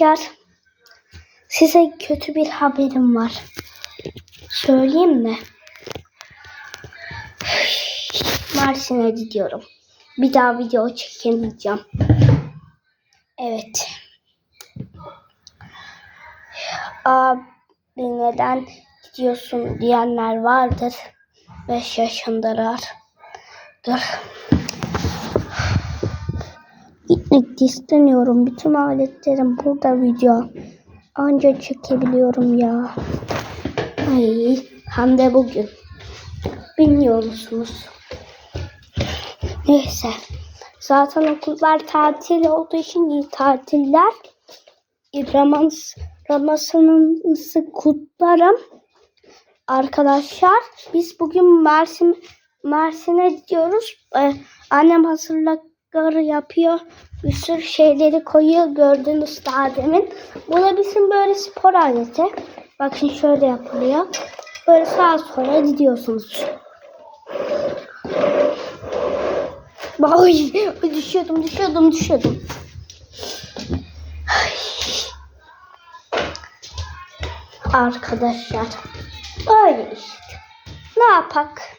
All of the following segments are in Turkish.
Arkadaşlar size kötü bir haberim var. Söyleyeyim mi? Mersin'e gidiyorum. Bir daha video çekemeyeceğim. Evet. Abi neden gidiyorsun diyenler vardır. 5 yaşındalar. Dur. Gitmek istemiyorum. Bütün aletlerim burada video. Anca çekebiliyorum ya. Ay, hem de bugün. Bilmiyor musunuz? Neyse. Zaten okullar tatil olduğu için iyi tatiller. Ramaz, Ramazanınızı kutlarım. Arkadaşlar biz bugün Mersin Mersin'e gidiyoruz. Ee, annem hazırlıkları yapıyor. Bir sürü şeyleri koyuyor. Gördünüz daha. Bu da bizim böyle spor aleti. Bakın şöyle yapılıyor. Böyle sağa sola gidiyorsunuz. Ay, düşüyordum, düşüyordum, düşüyordum. Ay. Arkadaşlar, böyle işte. Ne yapak?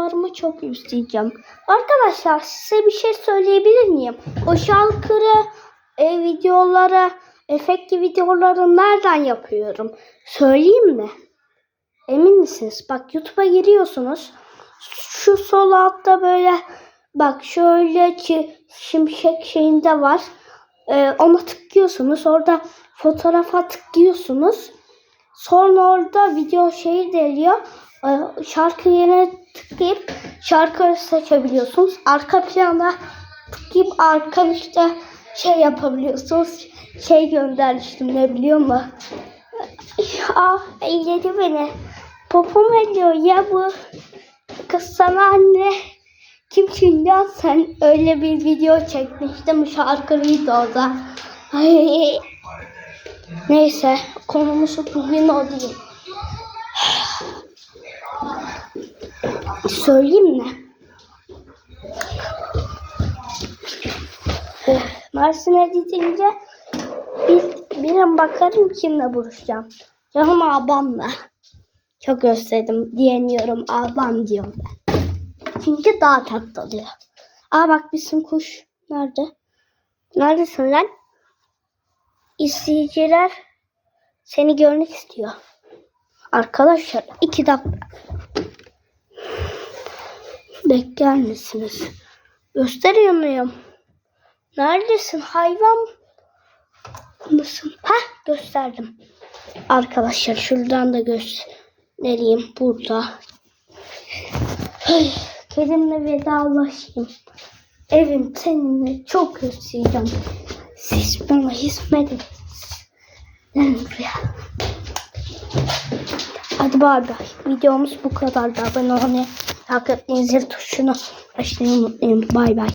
Videolarımı çok izleyeceğim. Arkadaşlar size bir şey söyleyebilir miyim? O şarkıları, e, videoları, efektli videoları nereden yapıyorum? Söyleyeyim mi? Emin misiniz? Bak YouTube'a giriyorsunuz. Şu sol altta böyle bak şöyle ki şimşek şeyinde var. Ee, ona tıklıyorsunuz. Orada fotoğrafa tıklıyorsunuz. Sonra orada video şeyi geliyor. Ee, şarkı yerine tıklayıp şarkı seçebiliyorsunuz. Arka plana tıklayıp arkanızda şey yapabiliyorsunuz. Şey göndermiştim ne biliyor musun? Ah eğledi beni. Popom ediyor ya bu. Kız sana anne. Kimsin ya sen? Öyle bir video çekmiştim. Şarkılıydı orada. Ay. Neyse konumuz bugün o değil. Söyleyeyim mi? Mersin'e gidince bir, bir an bakarım kimle buluşacağım. Canım abamla. Çok özledim diyemiyorum. Ablam diyorum ben. Çünkü daha tatlı oluyor. Aa bak bizim kuş. Nerede? Neredesin lan? İzleyiciler seni görmek istiyor. Arkadaşlar iki dakika. Bekler misiniz? Gösteriyor muyum? Neredesin hayvan mısın? Hah gösterdim. Arkadaşlar şuradan da göstereyim. Burada. Ay, kedimle vedalaşayım. Evim seninle çok özleyeceğim. Siz bana hizmet edin. Hadi bay bay. Videomuz bu kadar. Abone olmayı, takip zil tuşuna açmayı unutmayın. Bay bay.